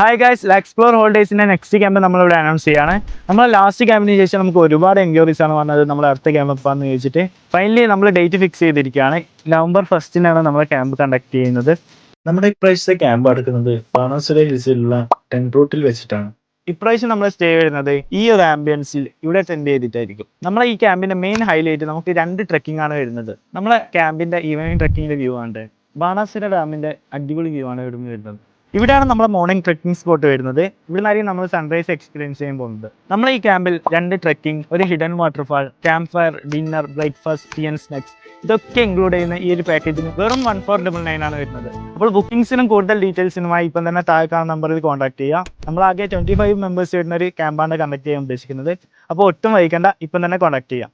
Hi guys explore ഹോളിഡേസിന്റെ next camp നമ്മളിവിടെ announce ചെയ്യാണ്. നമ്മൾ ലാസ്റ്റ് ക്യാമ്പിന് ശേഷം നമുക്ക് ഒരുപാട് എൻക്വയറീസ് ആണ് വന്നത്. നമ്മൾ അടുത്ത ക്യാമ്പ് എപ്പാന്ന് ചോദിച്ചിട്ട്. ഫൈനലി നമ്മൾ ഡേറ്റ് ഫിക്സ് ചെയ്തിരിക്കുകയാണ്. നവംബർ ഫസ്റ്റിനാണ് നമ്മൾ ക്യാമ്പ് കണ്ടക്ട് ചെയ്യുന്നത്. നമ്മുടെ ഇപ്രാവശ്യത്തെ ക്യാമ്പ് നടക്കുന്നത് പാണാസുര ഹിൽസിലുള്ള ടെൻ റൂട്ടിൽ വെച്ചിട്ടാണ്. ഇപ്രാവശ്യം നമ്മൾ സ്റ്റേ വരുന്നത് ഈ ഒരു ആംബിയൻസിൽ ഇവിടെ ടെൻഡ് ചെയ്തിട്ടായിരിക്കും. നമ്മളെ ഈ ക്യാമ്പിന്റെ മെയിൻ ഹൈലൈറ്റ് നമുക്ക് രണ്ട് ട്രക്കിംഗ് ആണ് വരുന്നത്. നമ്മളെ ക്യാമ്പിന്റെ ഈവനിങ് ട്രക്കിങ്ങിന്റെ വ്യൂ ആണ്. ബാണാസുര ഡാമിന്റെ അടിപൊളി വ്യൂ ആണ് ഇവിടെ വരുന്നത്. ഇവിടെയാണ് നമ്മുടെ മോർണിംഗ് ട്രെക്കിംഗ് സ്പോട്ട് വരുന്നത്. ഇവിടെ നിന്നായിരിക്കും നമ്മൾ സൺറൈസ് എക്സ്പീരിയൻസ് ചെയ്യാൻ പോകുന്നത്. നമ്മൾ ഈ ക്യാമ്പിൽ രണ്ട് ട്രെക്കിംഗ് ഒരു hidden waterfall camp fire dinner breakfast tea and snacks ഇതൊക്കെ ഇൻക്ലൂഡ് ചെയ്യുന്ന ഈ ഒരു പാക്കേജിന് വെറും വൺ ഫോർ ഡബിൾ നയൻ ആണ് വരുന്നത്. അപ്പോൾ ബുക്കിംഗ്സിനും കൂടുതൽ ഡീറ്റെയിൽസിനുമായി ഇപ്പം തന്നെ താഴെ കാണുന്ന നമ്പറിൽ കോൺടാക്ട് ചെയ്യുക. നമ്മൾ ആകെ ട്വന്റി ഫൈവ് മെമ്പേഴ്സ് വരുന്ന ഒരു ക്യാമ്പാണ് കണ്ടക്ട് ചെയ്യാൻ ഉദ്ദേശിക്കുന്നത്. അപ്പോൾ ഒട്ടും വൈകണ്ട ഇപ്പം തന്നെ കോൺടാക്ട് ചെയ്യാം.